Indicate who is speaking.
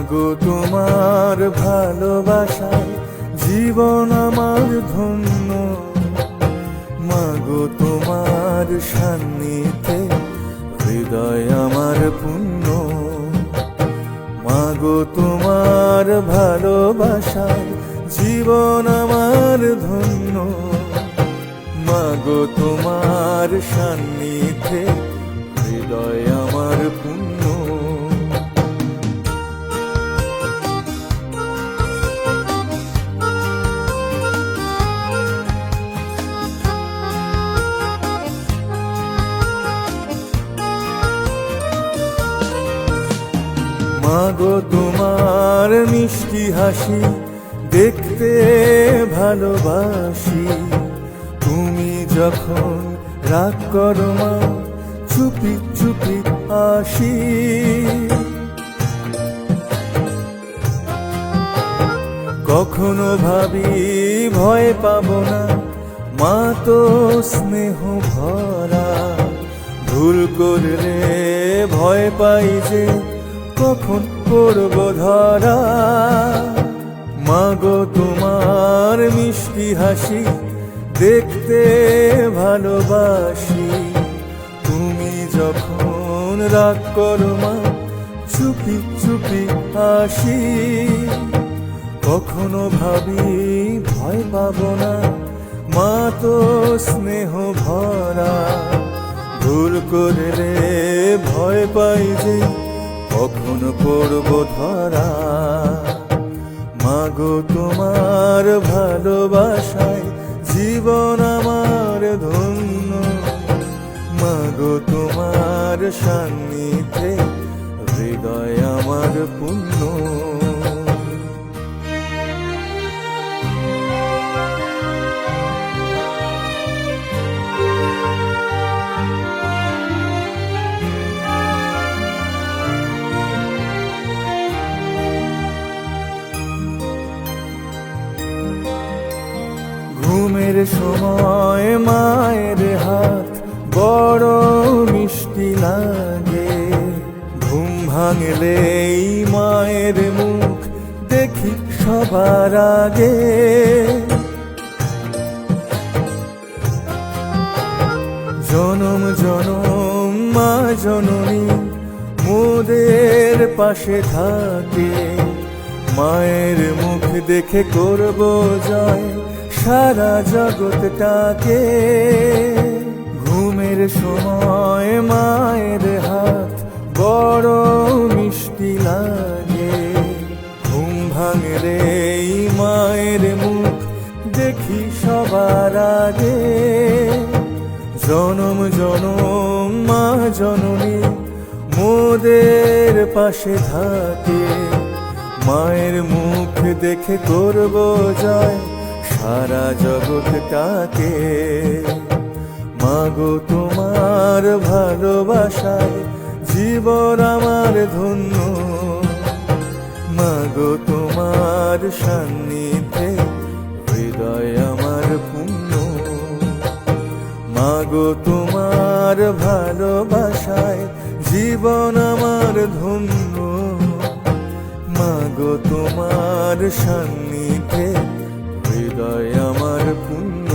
Speaker 1: মাগো তোমার ভালোবাসায় জীবন আমার ধন্য। মাগো তোমার সান্নিধ্যে হৃদয় আমার পুণ্য। মাগো তোমার ভালোবাসায় জীবন আমার ধন্য। মাগো তোমার সান্নিধ্যে হৃদয় আমার পুণ্য। মাগো তোমার মিষ্টি হাসি, দেখতে ভালোবাসি। তুমি যখন রাগ করো মা, চুপি চুপি আসি। কখনো ভাবি ভয় পাবো না, মা তো স্নেহ ভরা। ভুল করলে ভয় পাই যে কখন পড়ব ধরা? মাগো, তোমার মিষ্টি হাসি দেখতে ভালোবাসি। তুমি যখন রাগ করো মা, চুপি চুপি আসি কখনো ভাবি ভয় পাবো না, মা তো স্নেহ ভরা। ভুল করলে ভয় পাই যে কখন পড়ব ধরা? মাগো তোমার ভালোবাসায় জীবন আমার ধন্য। মাগো তোমার সান্নিধ্যে হৃদয় আমার পুণ্য। ঘুমের সময় মায়ের হাত বড় মিষ্টি লাগে। ঘুম ভাঙলেই মায়ের মুখ দেখি সবার আগে। জনম জনম, মা, জননী মোদের পাশে থাকে। মায়ের মুখ দেখে করব জয় সারা জগৎটাকে ঘুমের সময় মায়ের হাত বড় মিষ্টি লাগে। ঘুম ভাঙলেই মায়ের মুখ দেখি সবার আগে। জনম জনম, মা, জননী মোদের পাশে থাকে। মায়ের মুখ দেখে করব জয়। সারা জগৎটাকে মাগো তোমার ভালোবাসায়, জীবন আমার ধন্য। মাগো তোমার সান্নিধ্যে হৃদয় আমার পুণ্য মাগো তোমার ভালোবাসায়, জীবন আমার ধন্য। মাগো তোমার সান্নিধ্যে হৃদয় আমার পুণ্য